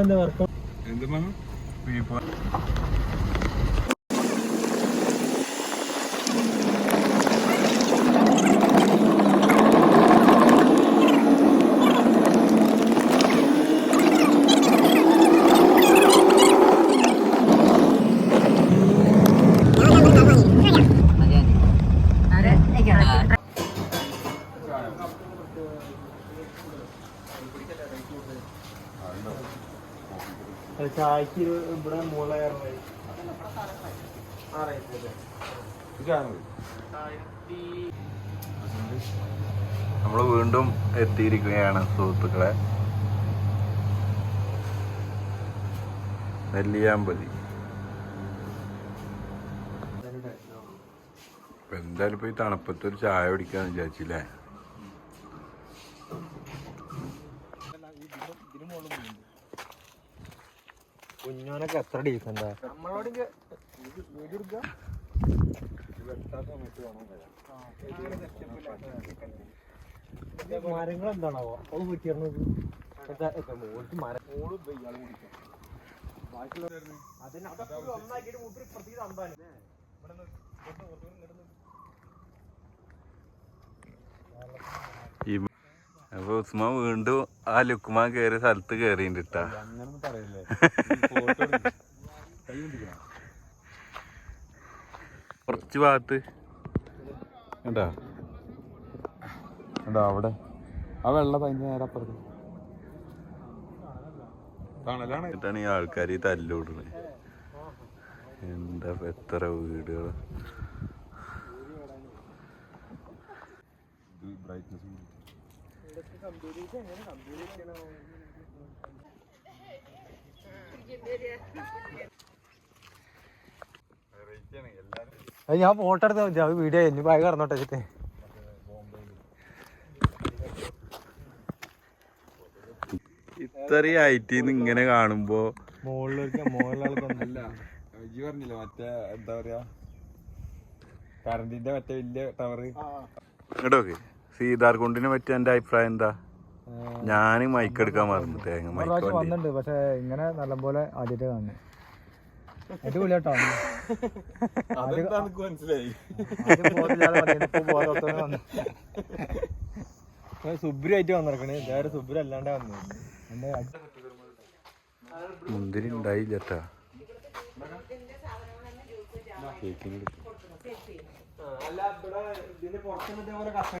എന്താ വർക്ക്? എന്ത് മാമ ചായക്ക് ഇവിടെ നമ്മൾ വീണ്ടും എത്തിയിരിക്കുകയാണ് സുഹൃത്തുക്കളെ. നെല്ലിയാമ്പതി. എന്തായാലും ഇപ്പൊ ഈ തണുപ്പത്ത് ഒരു ചായ കുടിക്കാന്ന് വിചാരിച്ചില്ലേ? കുഞ്ഞോനൊക്കെ എത്ര ഡീസെന്റാ മരങ്ങൾ എന്താണാവോ അത് കുറ്റിയിരുന്നത് അതിനകത്ത് ഒന്നാക്കിയിട്ട് മൂപ്പര് പ്രത്യേക അപ്പൊ ഉസ്മാൻ വീണ്ടും ആ ലുക്കുമാൻ കയറിയ സ്ഥലത്ത് പറയല്ലേ. കുറച്ച് ഭാഗത്ത്. എന്താ? കണ്ടാ അവിടെ? ആ വെള്ള അതിന്റെ നേരെ അപ്പുറത്ത്. എന്നിട്ടാണ് ഈ ആൾക്കാർ ഈ തല്ലൂടുന്നത് എന്താ എത്ര വീടുകൾ ബ്രൈറ്റ്നസ് അത് ഞാൻ ഫോട്ടോ എടുത്താൽ മതി അത് വീഡിയോ ഇനി ബാഗ് കടന്നോട്ടെ വെച്ചിട്ട്. ഇത്രയും ഹൈറ്റിന്ന് ഇങ്ങനെ കാണുമ്പോ മുകളിലേക്ക് ഇജ്ജ് പറഞ്ഞില്ല മറ്റേ എന്താ പറയാ? കറണ്ടിന്റെ മറ്റേ വലിയ ടവർ ഇങ്ങോട്ടോക്കെ സീതാർ കുണ്ടിനെ പറ്റി എന്റെ അഭിപ്രായം എന്താ? ഞാൻ മൈക്ക് എടുക്കാൻ മറന്നു തേങ്ങ മൈക്ക് പ്രാവശ്യം വണ്ടി. വന്നിട്ടുണ്ട് പക്ഷെ ഇങ്ങനെ നല്ലപോലെ ആദ്യമായിട്ട് കാണുന്നത് അതെന്താ മനസ്സിലായി. സുബ്രായിട്ട് വന്നിറക്കണേ. വേറെ സുബ്ര അല്ലാണ്ട് വന്നു. എന്റെ മുന്തിരി ഉണ്ടായില്ലട്ടാ അല്ല